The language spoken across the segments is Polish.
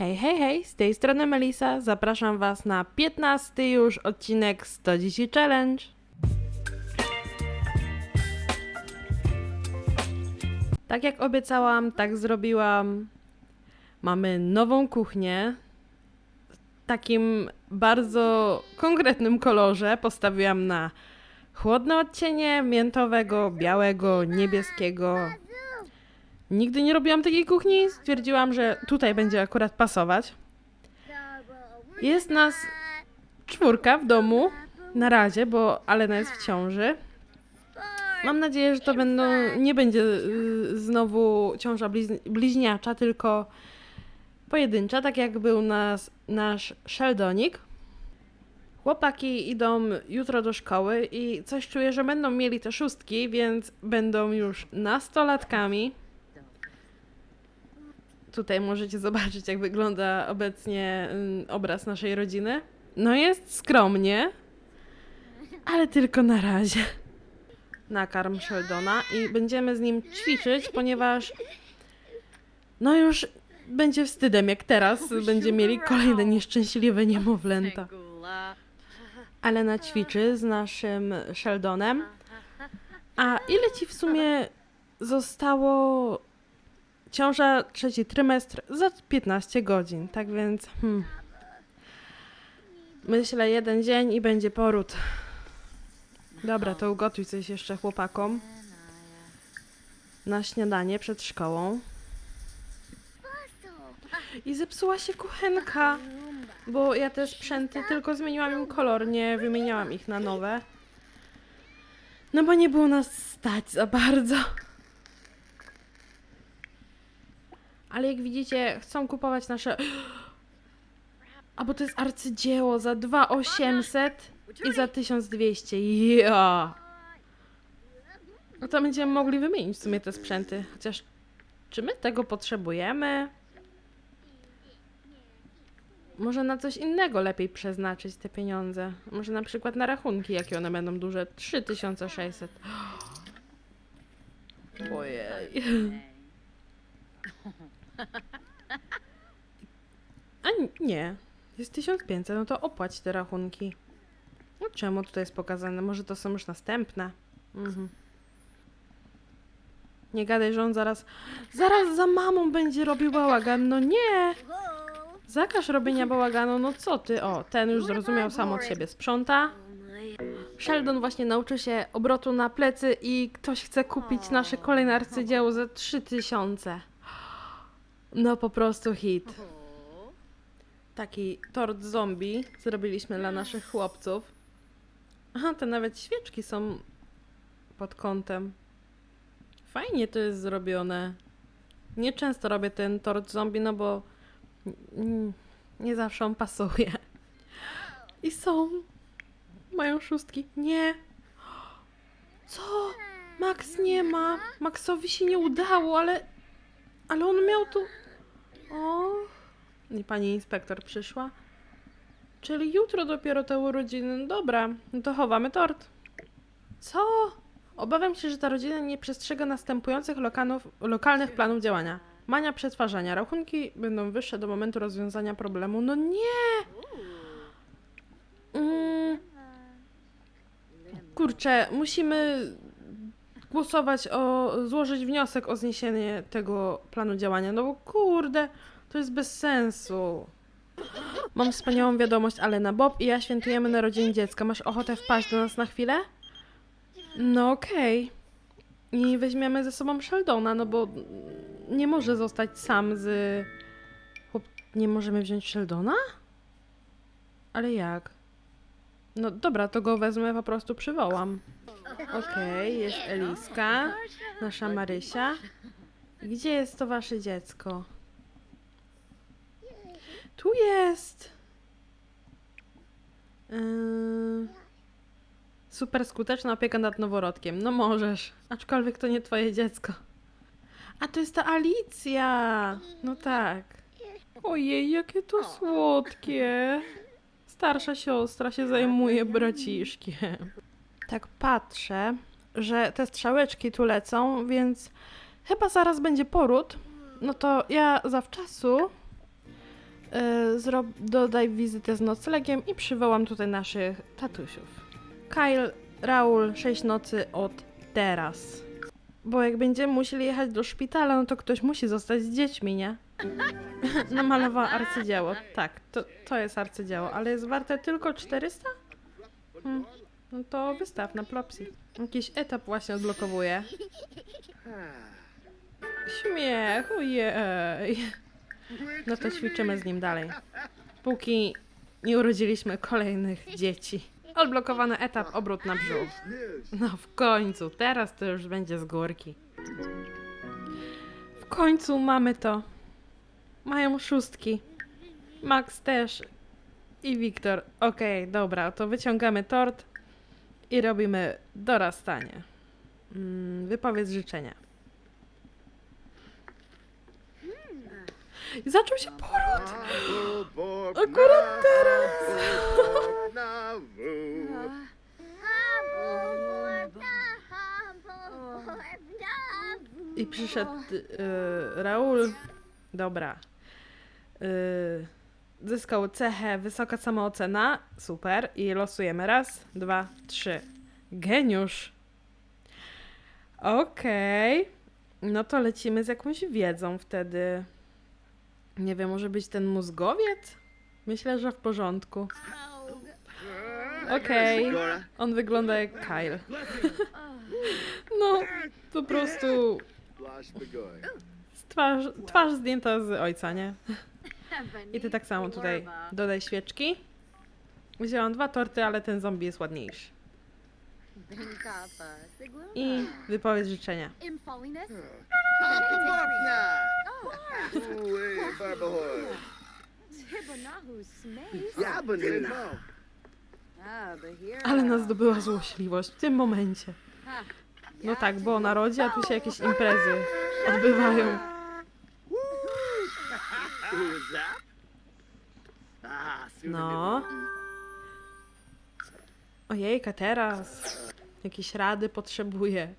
Hej, hej, hej, z tej strony Melisa. Zapraszam Was na 15 już odcinek 100 Dzieci Challenge. Tak jak obiecałam, tak zrobiłam. Mamy nową kuchnię. W takim bardzo konkretnym kolorze postawiłam na chłodne odcienie miętowego, białego, niebieskiego. Nigdy nie robiłam takiej kuchni. Stwierdziłam, że tutaj będzie akurat pasować. Jest nas czwórka w domu na razie, bo Alena jest w ciąży. Mam nadzieję, że to będą, nie będzie y, znowu ciąża bliźni- bliźniacza, tylko pojedyncza, tak jak był nas, nasz Sheldonik. Chłopaki idą jutro do szkoły i coś czuję, że będą mieli te szóstki, więc będą już nastolatkami. Tutaj możecie zobaczyć, jak wygląda obecnie ym, obraz naszej rodziny. No jest skromnie, ale tylko na razie. Nakarm Sheldona i będziemy z nim ćwiczyć, ponieważ no już będzie wstydem, jak teraz będzie mieli kolejne nieszczęśliwe niemowlęta. Ale na ćwiczy z naszym Sheldonem. A ile ci w sumie zostało ciąża trzeci trymestr za 15 godzin, tak więc hmm. myślę jeden dzień i będzie poród. Dobra, to ugotuj coś jeszcze chłopakom na śniadanie przed szkołą. I zepsuła się kuchenka, bo ja te sprzęty tylko zmieniłam im kolor, nie wymieniałam ich na nowe. No bo nie było nas stać za bardzo. Ale jak widzicie, chcą kupować nasze. A bo to jest arcydzieło za 2800 i za 1200. Ja. No to będziemy mogli wymienić w sumie te sprzęty. Chociaż czy my tego potrzebujemy? Może na coś innego lepiej przeznaczyć te pieniądze. Może na przykład na rachunki, jakie one będą duże. 3600. Ojej. A nie. Jest 1500, no to opłać te rachunki. No czemu tutaj jest pokazane? Może to są już następne. Mhm. Nie gadaj, że on zaraz. Zaraz za mamą będzie robił bałagan. No nie! Zakaż robienia bałaganu, no co ty? O, ten już zrozumiał sam od siebie. Sprząta. Sheldon właśnie nauczył się obrotu na plecy i ktoś chce kupić nasze kolejne arcydzieło za 3000. No po prostu hit. Taki tort zombie zrobiliśmy dla naszych chłopców. Aha, te nawet świeczki są pod kątem. Fajnie to jest zrobione. Nieczęsto robię ten tort zombie, no bo nie zawsze on pasuje. I są. Mają szóstki. Nie. Co? Max nie ma. Maxowi się nie udało, ale. Ale on miał tu. O. I pani inspektor przyszła. Czyli jutro dopiero te urodziny. Dobra, no to chowamy tort. Co? Obawiam się, że ta rodzina nie przestrzega następujących lokanów, lokalnych planów działania. Mania przetwarzania. Rachunki będą wyższe do momentu rozwiązania problemu. No nie! Mm. Kurczę, musimy głosować o, złożyć wniosek o zniesienie tego planu działania, no bo kurde, to jest bez sensu. Mam wspaniałą wiadomość, Alena Bob i ja świętujemy narodziny dziecka. Masz ochotę wpaść do nas na chwilę? No okej. I weźmiemy ze sobą Sheldona, no bo nie może zostać sam z... Chłop... Nie możemy wziąć Sheldona? Ale jak? No dobra, to go wezmę, po prostu przywołam. Okej, jest Eliska, nasza Marysia. Gdzie jest to wasze dziecko? Tu jest! Yy... Super skuteczna opieka nad noworodkiem. No możesz, aczkolwiek to nie twoje dziecko. A to jest ta Alicja! No tak. Ojej, jakie to słodkie. Starsza siostra się zajmuje braciszkiem. Tak patrzę, że te strzałeczki tu lecą, więc chyba zaraz będzie poród. No to ja zawczasu zrob, dodaj wizytę z noclegiem i przywołam tutaj naszych tatusiów. Kyle, Raul, 6 nocy od teraz. Bo jak będziemy musieli jechać do szpitala, no to ktoś musi zostać z dziećmi, nie? Namalowała arcydzieło. Tak, to, to jest arcydzieło, ale jest warte tylko 400? Hmm. No to wystaw na Plopsy. Jakiś etap właśnie odblokowuje. Śmiech, ojej. No to ćwiczymy z nim dalej. Póki nie urodziliśmy kolejnych dzieci. Odblokowany etap, obrót na brzuch. No w końcu, teraz to już będzie z górki. W końcu mamy to. Mają szóstki. Max też. I Wiktor. Okej, dobra, to wyciągamy tort i robimy dorastanie. Mm, wypowiedz życzenia. I zaczął się poród. Akurat teraz. I przyszedł y, Raul. Dobra. Y, zyskał cechę wysoka samoocena. Super. I losujemy. Raz, dwa, trzy. Geniusz. Okej. No to lecimy z jakąś wiedzą wtedy. Nie wiem, może być ten mózgowiec? Myślę, że w porządku. Okej. On wygląda jak Kyle. No, po prostu twarz, twarz zdjęta z ojca, nie? I ty tak samo tutaj dodaj świeczki. Wzięłam dwa torty, ale ten zombie jest ładniejszy. I wypowiedz życzenia. Ale nas zdobyła złośliwość w tym momencie. No tak, bo o narodzie, a tu się jakieś imprezy odbywają. No. Ojejka, teraz. Jakieś rady potrzebuje.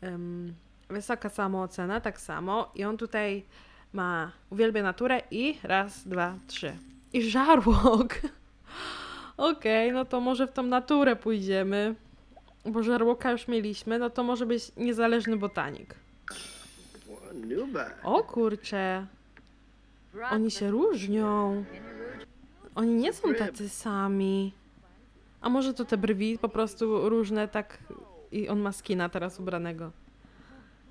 Em, wysoka samoocena, tak samo. I on tutaj ma uwielbia naturę i raz, dwa, trzy. I żarłok. Okej, no to może w tą naturę pójdziemy. Bo żarłoka już mieliśmy, no to może być niezależny botanik. O kurcze, oni się różnią. Oni nie są tacy sami. A może to te brwi po prostu różne tak i on ma skina teraz ubranego.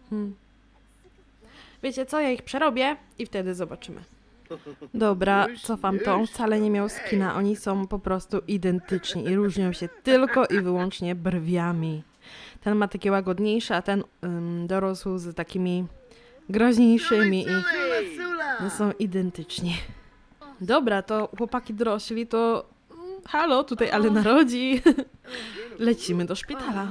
Hmm. Wiecie co, ja ich przerobię i wtedy zobaczymy. Dobra, cofam to. On wcale nie miał skina. Oni są po prostu identyczni i różnią się tylko i wyłącznie brwiami. Ten ma takie łagodniejsze, a ten ym, dorósł z takimi groźniejszymi i no, są identyczni. Dobra, to chłopaki dorośli, to halo, tutaj ale narodzi. Lecimy do szpitala.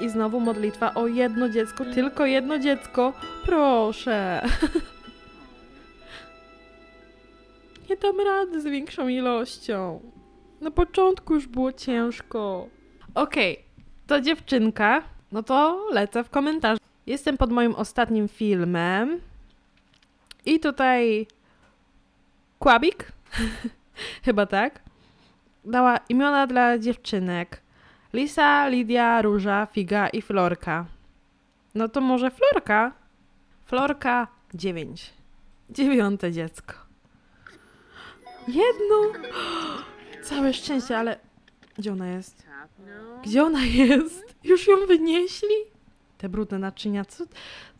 I znowu modlitwa o jedno dziecko, tylko jedno dziecko. Proszę. Nie dam rady z większą ilością. Na początku już było ciężko. Okej, to dziewczynka. No to lecę w komentarzu. Jestem pod moim ostatnim filmem. I tutaj Kłabik, chyba tak, dała imiona dla dziewczynek. Lisa, Lidia, Róża, Figa i Florka. No to może Florka? Florka 9. Dziewiąte dziecko. Jedno! Całe szczęście, ale gdzie ona jest? Gdzie ona jest? Już ją wynieśli? Te brudne naczynia, co,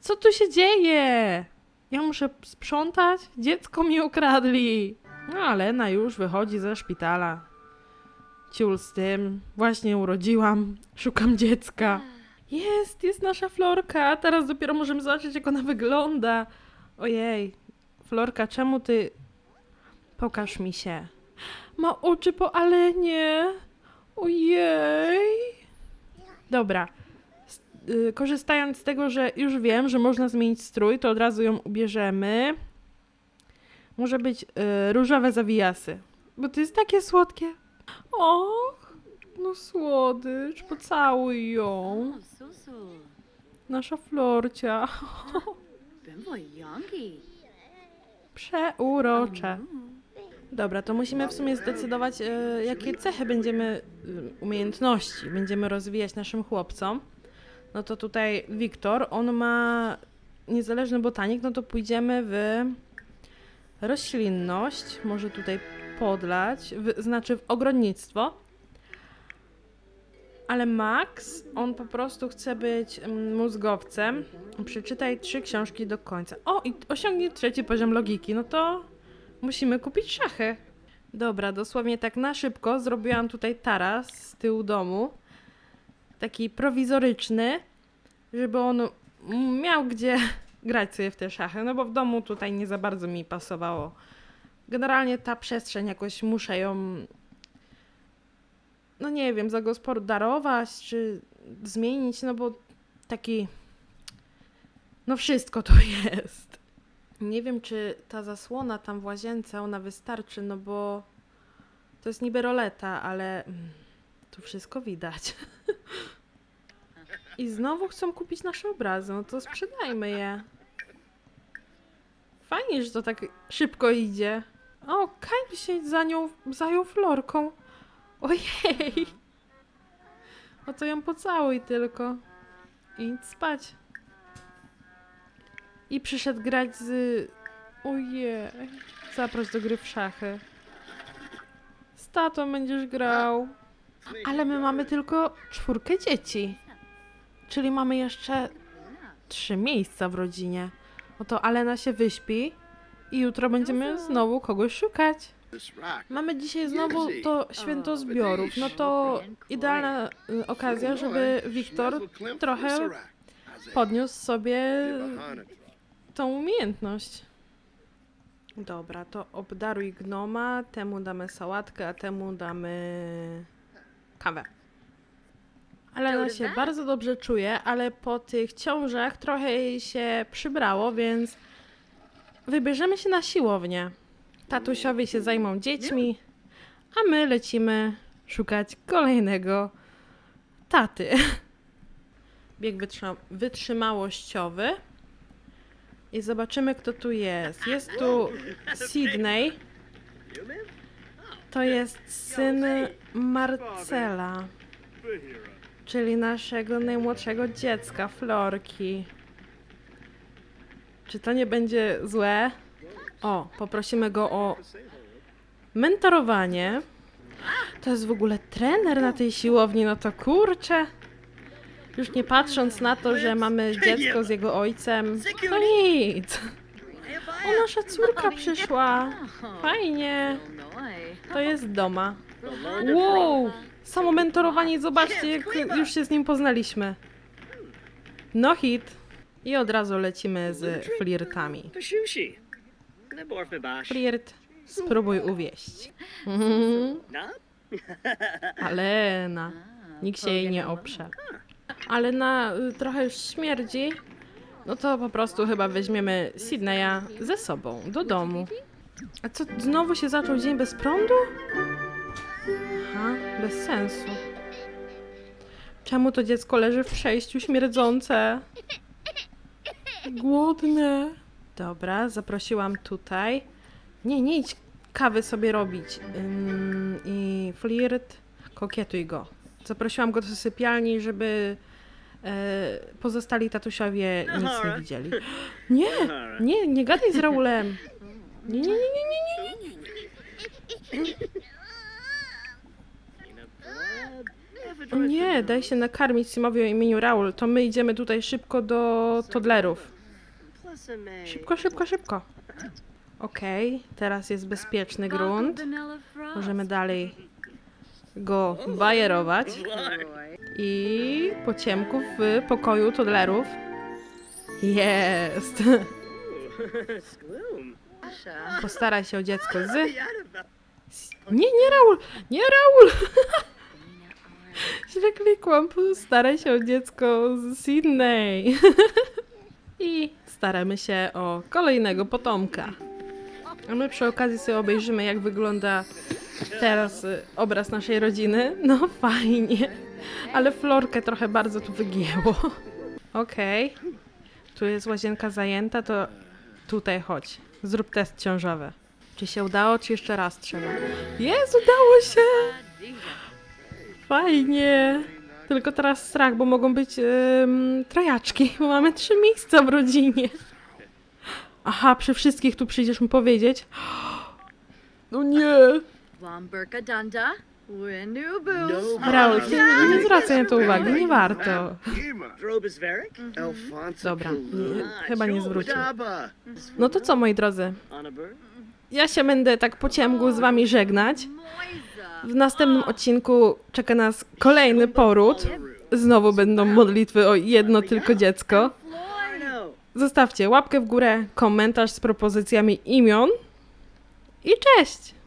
co tu się dzieje? Ja muszę sprzątać? Dziecko mi ukradli. No ale Lena już wychodzi ze szpitala. Ciul z tym. Właśnie urodziłam. Szukam dziecka. Jest, jest nasza Florka. Teraz dopiero możemy zobaczyć, jak ona wygląda. Ojej. Florka, czemu ty... Pokaż mi się. Ma oczy po Alenie. Ojej. Dobra. Y, Korzystając z tego, że już wiem, że można zmienić strój, to od razu ją ubierzemy. Może być y, różowe zawijasy. Bo to jest takie słodkie. Och, no słodycz, pocałuj ją. Nasza Florcia. Przeurocze. Dobra, to musimy w sumie zdecydować, e, jakie cechy będziemy, e, umiejętności będziemy rozwijać naszym chłopcom. No to tutaj Wiktor, on ma niezależny botanik, no to pójdziemy w roślinność, może tutaj podlać, w, znaczy w ogrodnictwo. Ale Max, on po prostu chce być mm, mózgowcem. Przeczytaj trzy książki do końca. O, i osiągnij trzeci poziom logiki. No to musimy kupić szachy. Dobra, dosłownie tak na szybko zrobiłam tutaj taras z tyłu domu. Taki prowizoryczny, żeby on miał gdzie grać sobie w te szachy. No bo w domu tutaj nie za bardzo mi pasowało. Generalnie ta przestrzeń jakoś muszę ją no nie wiem, zagospodarować czy zmienić, no bo taki. No wszystko to jest. Nie wiem, czy ta zasłona tam w łazience ona wystarczy, no bo to jest niby roleta, ale mm, tu wszystko widać. I znowu chcą kupić nasze obrazy, no to sprzedajmy je. Fajnie, że to tak szybko idzie. O, Kyle się za nią zajął florką. Ojej! O to ją pocałuj tylko. I idź spać. I przyszedł grać z... Ojej. Zaproś do gry w szachy. Z tatą będziesz grał. Ale my mamy tylko czwórkę dzieci. Czyli mamy jeszcze trzy miejsca w rodzinie. Oto Alena się wyśpi i jutro będziemy znowu kogoś szukać. Mamy dzisiaj znowu to święto zbiorów. No to idealna y, okazja, żeby Wiktor trochę podniósł sobie tą umiejętność. Dobra, to obdaruj gnoma, temu damy sałatkę, a temu damy kawę. Alena się bardzo dobrze czuje, ale po tych ciążach trochę jej się przybrało, więc wybierzemy się na siłownię. Tatusiowie się zajmą dziećmi, a my lecimy szukać kolejnego taty. Bieg wytrzyma- wytrzymałościowy. I zobaczymy, kto tu jest. Jest tu Sydney. To jest syn Marcela, czyli naszego najmłodszego dziecka, Florki. Czy to nie będzie złe? O, poprosimy go o mentorowanie. To jest w ogóle trener na tej siłowni, no to kurczę. Już nie patrząc na to, że mamy dziecko z jego ojcem, to nic. O, nasza córka przyszła. Fajnie. To jest doma. Wow! Samo mentorowanie, zobaczcie, jak już się z nim poznaliśmy. No hit. I od razu lecimy z flirtami. Bash. Flirt, spróbuj uwieść. Mhm. Na? Alena. Nikt się jej nie oprze. Ale na y, trochę już śmierdzi, no to po prostu chyba weźmiemy Sydneya ze sobą do domu. A co, znowu się zaczął dzień bez prądu? Aha, bez sensu. Czemu to dziecko leży w przejściu śmierdzące? Głodne. Dobra, zaprosiłam tutaj. Nie, nie idź kawy sobie robić. Ym, I flirt, kokietuj go. Zaprosiłam go do sypialni, żeby e, pozostali tatusiowie nic nie widzieli. Nie, nie, nie gadaj z Raulem. Nie, nie, nie, nie, nie, nie, nie. Nie, daj się nakarmić Simowi o imieniu Raul. To my idziemy tutaj szybko do toddlerów. Szybko, szybko, szybko. Okej, teraz jest bezpieczny grunt. Możemy dalej go bajerować. I po ciemku w pokoju toddlerów jest. Postaraj się o dziecko z... Nie, nie Raul! Nie Raul! Źle klikłam. Postaraj się o dziecko z Sydney. I staramy się o kolejnego potomka. A my przy okazji sobie obejrzymy, jak wygląda teraz y, obraz naszej rodziny. No fajnie, ale florkę trochę bardzo tu wygięło. Okej, tu jest łazienka zajęta, to tutaj chodź. Zrób test ciążowy. Czy się udało, czy jeszcze raz trzeba? Jest, udało się! Fajnie! Tylko teraz strach, bo mogą być ym, trojaczki, bo mamy trzy miejsca w rodzinie. Aha, przy wszystkich tu przyjdziesz mi powiedzieć. No nie! Windu Boo. Raul, nie, nie zwracaj na to uwagi, nie warto. Alfonso Dobra, nie, chyba nie zwrócił. No to co, moi drodzy? Ja się będę tak po ciemku z wami żegnać. W następnym odcinku czeka nas kolejny poród. Znowu będą modlitwy o jedno tylko dziecko. No. Zostawcie łapkę w górę, komentarz z propozycjami imion i cześć!